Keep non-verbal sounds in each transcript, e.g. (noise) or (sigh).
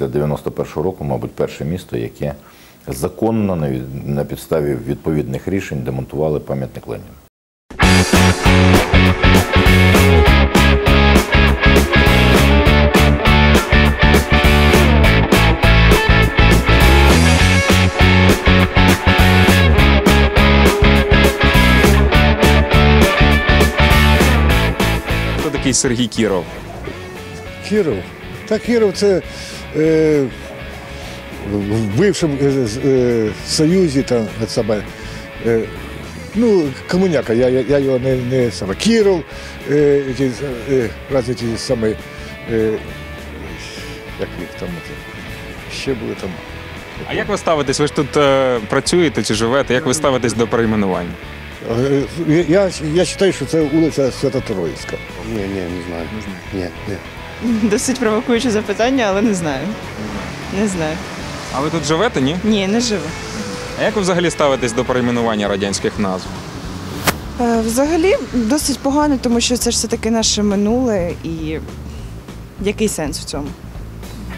після 91-го року, мабуть, перше місто, яке законно на підставі відповідних рішень демонтували пам'ятник Леніну. Хто такий Сергій Кіров? Кіров. Та Кіров це в бившому е, е, Союзі там от саме, е, ну, комуняка, я, я, я його не, не саме. Кіров, е, ті, е, разі ті саме, е, як їх там, ще були там. А як ви ставитесь? Ви ж тут е, працюєте чи живете? Як ви ставитесь до перейменування? Е, Я, я вважаю, що це вулиця Свято-Троїцька. Ні, ні, не знаю. Не знаю. Ні, ні. (laughs) Досить провокуюче запитання, але не знаю. Не знаю. А ви тут живете, ні? Ні, не живу. А як ви взагалі ставитесь до перейменування радянських назв? Е, Взагалі досить погано, тому що це ж все-таки наше минуле і який сенс в цьому?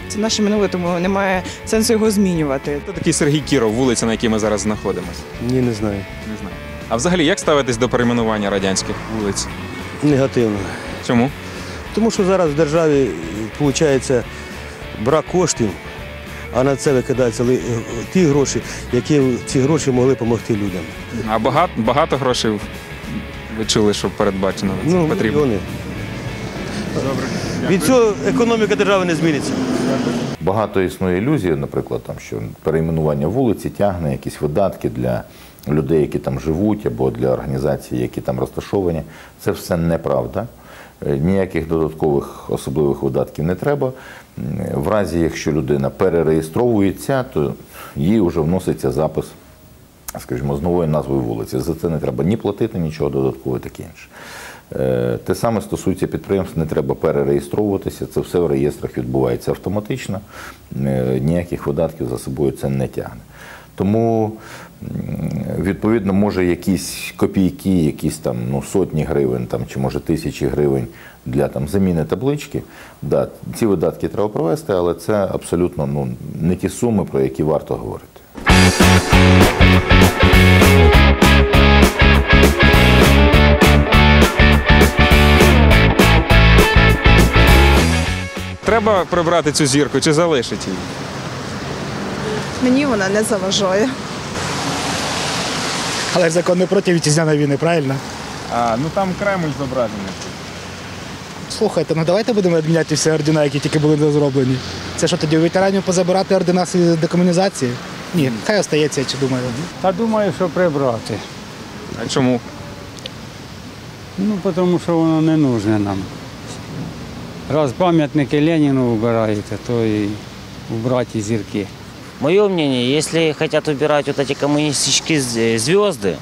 Це наше минуле, тому немає сенсу його змінювати. Хто такий Сергій Кіров, вулиця, на якій ми зараз знаходимося? Ні, не знаю. Не знаю. А взагалі, як ставитесь до перейменування радянських вулиць? Негативно. Чому? Тому що зараз в державі виходить брак коштів, а на це викидаються ті гроші, які ці гроші могли допомогти людям. А багато, багато грошей ви чули, що передбачено це Ну, потрібно? мільйони. Від цього економіка держави не зміниться. Багато існує ілюзій, наприклад, там, що перейменування вулиці тягне якісь видатки для людей, які там живуть, або для організацій, які там розташовані. Це все неправда. Е, Ніяких додаткових особливих видатків не треба. В разі, якщо людина перереєстровується, то їй вже вноситься запис, скажімо, з новою назвою вулиці. За це не треба ні платити, нічого додаткового, таке інше. Е, Те саме стосується підприємств, не треба перереєстровуватися, це все в реєстрах відбувається автоматично, Е, ніяких видатків за собою це не тягне. Тому, відповідно, може якісь копійки, якісь там ну, сотні гривень там, чи може тисячі гривень для там, заміни таблички. Да, ці видатки треба провести, але це абсолютно ну, не ті суми, про які варто говорити. Треба прибрати цю зірку чи залишити її? Мені вона не заважає. Але ж закон не проти вітчизняної війни, правильно? А, ну там Кремль зображений. Слухайте, ну давайте будемо відміняти всі ордена, які тільки були зроблені. Це що тоді у ветеранів позабирати ордена з декомунізації? Ні, хай остається, я чи думаю. Та думаю, що прибрати. А чому? Ну, тому що воно не нужне нам. Раз пам'ятники Леніну вбираєте, то і вбрати зірки. Мое мнение, если хотят убирать вот эти коммунистические з- звезды,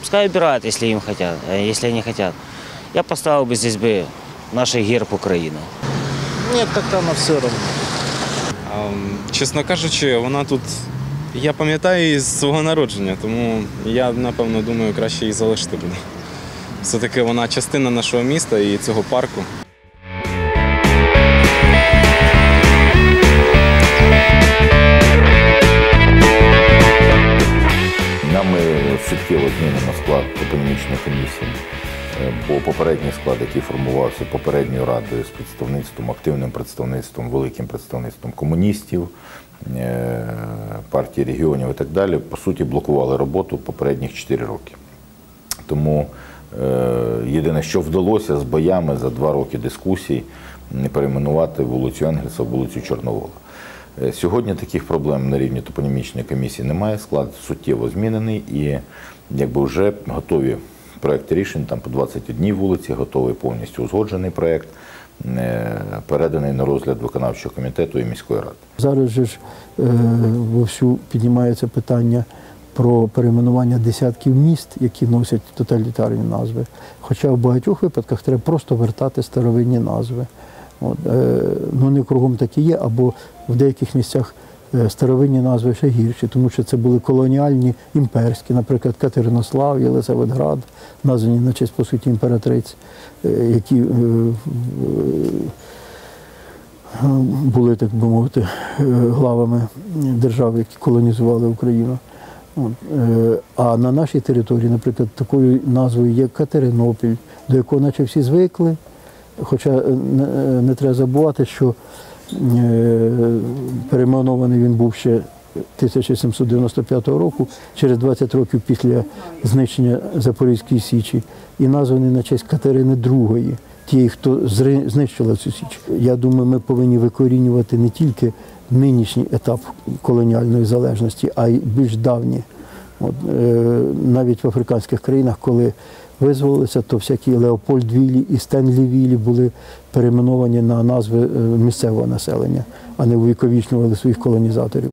пускай убирают, если им хотят, а если они хотят. Я поставил бы здесь бы наш герб Украины. Ні, так там все одно. Ам, Чесно кажучи, вона тут. Я пам'ятаю її з свого народження, тому я напевно думаю, краще її залишити буду. Все-таки вона частина нашого міста і цього парку. Суттєво змінено склад топонімічної комісії, Е, бо попередній склад, який формувався попередньою радою з представництвом, активним представництвом, великим представництвом комуністів, е, партії регіонів і так далі, по суті, блокували роботу попередніх 4 роки. Тому е, єдине, що вдалося з боями за два роки дискусій, не перейменувати вулицю Енгельса в вулицю Чорновола. Е, Сьогодні таких проблем на рівні топонімічної комісії немає. Склад суттєво змінений і якби вже готові проекти рішень там по 21 вулиці, готовий повністю узгоджений проект, е, переданий на розгляд виконавчого комітету і міської ради. Зараз же ж е, вовсю піднімається питання про перейменування десятків міст, які носять тоталітарні назви. Хоча в багатьох випадках треба просто вертати старовинні назви. От, е, ну не кругом такі є, або в деяких місцях е, старовинні назви ще гірші, тому що це були колоніальні імперські, наприклад, Катеринослав, Єлисаветград, названі на честь по суті імператриць, е, які були, так би мовити, главами держав, які колонізували Україну. А на нашій території, наприклад, такою назвою є Катеринопіль, до якого наче всі звикли. Хоча е, не, е, не треба забувати, що е, перейменований він був ще 1795 року, через 20 років після знищення Запорізької Січі, і названий на честь Катерини II, тієї, хто знищила цю Січ. Я думаю, ми повинні викорінювати не тільки нинішній етап колоніальної залежності, а й більш давні. От, е, навіть в африканських країнах, коли визволилися, то всякі Леопольд Віллі і Стенлі Віллі були перейменовані на назви е, місцевого населення, а не увіковічнували своїх колонізаторів.